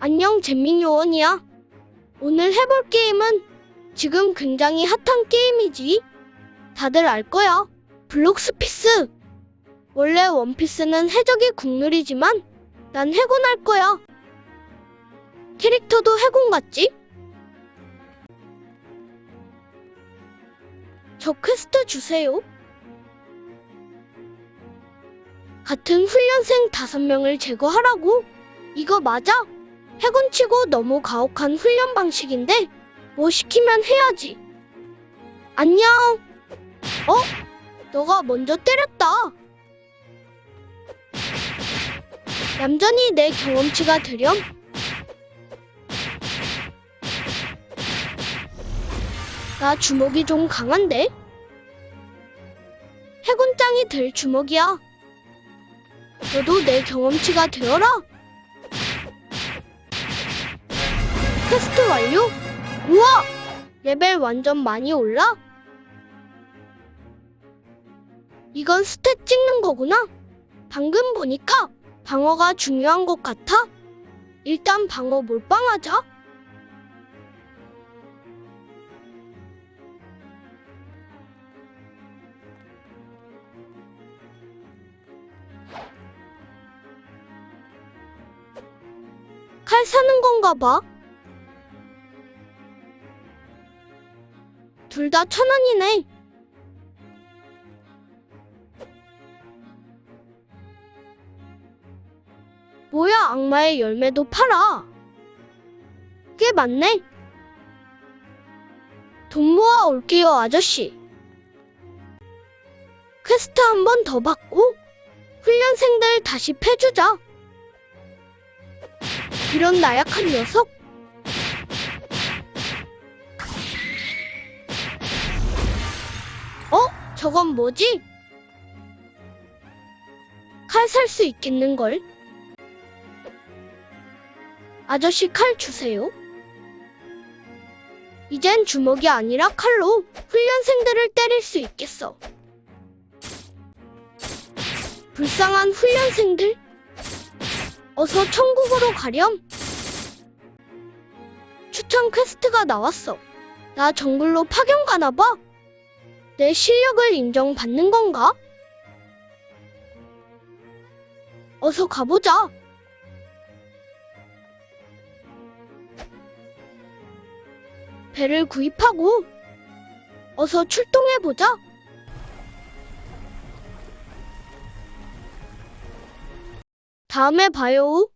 안녕 잼민 요원이야. 오늘 해볼 게임은 지금 굉장히 핫한 게임이지. 다들 알 거야. 블록스피스. 원래 원피스는 해적의 국룰이지만 난 해군 할 거야. 캐릭터도 해군 같지? 저 퀘스트 주세요. 같은 훈련생 다섯 명을 제거하라고. 이거 맞아? 해군 치고 너무 가혹한 훈련 방식인데 뭐 시키면 해야지. 안녕. 어? 너가 먼저 때렸다. 얌전히 내 경험치가 되렴. 나 주먹이 좀 강한데? 해군장이 될 주먹이야. 너도 내 경험치가 되어라. 퀘스트 완료? 우와! 레벨 완전 많이 올라? 이건 스탯 찍는 거구나. 방금 보니까 방어가 중요한 것 같아. 일단 방어 몰빵하자. 칼 사는 건가 봐. 둘 다 천 원이네. 뭐야, 악마의 열매도 팔아. 꽤 많네. 돈 모아 올게요, 아저씨. 퀘스트 한 번 더 받고, 훈련생들 다시 패주자. 이런 나약한 녀석. 저건 뭐지? 칼 살 수 있겠는걸? 아저씨 칼 주세요. 이젠 주먹이 아니라 칼로 훈련생들을 때릴 수 있겠어. 불쌍한 훈련생들. 어서 천국으로 가렴. 추천 퀘스트가 나왔어. 나 정글로 파견 가나 봐. 내 실력을 인정받는 건가? 어서 가보자. 배를 구입하고 어서 출동해보자. 다음에 봐요.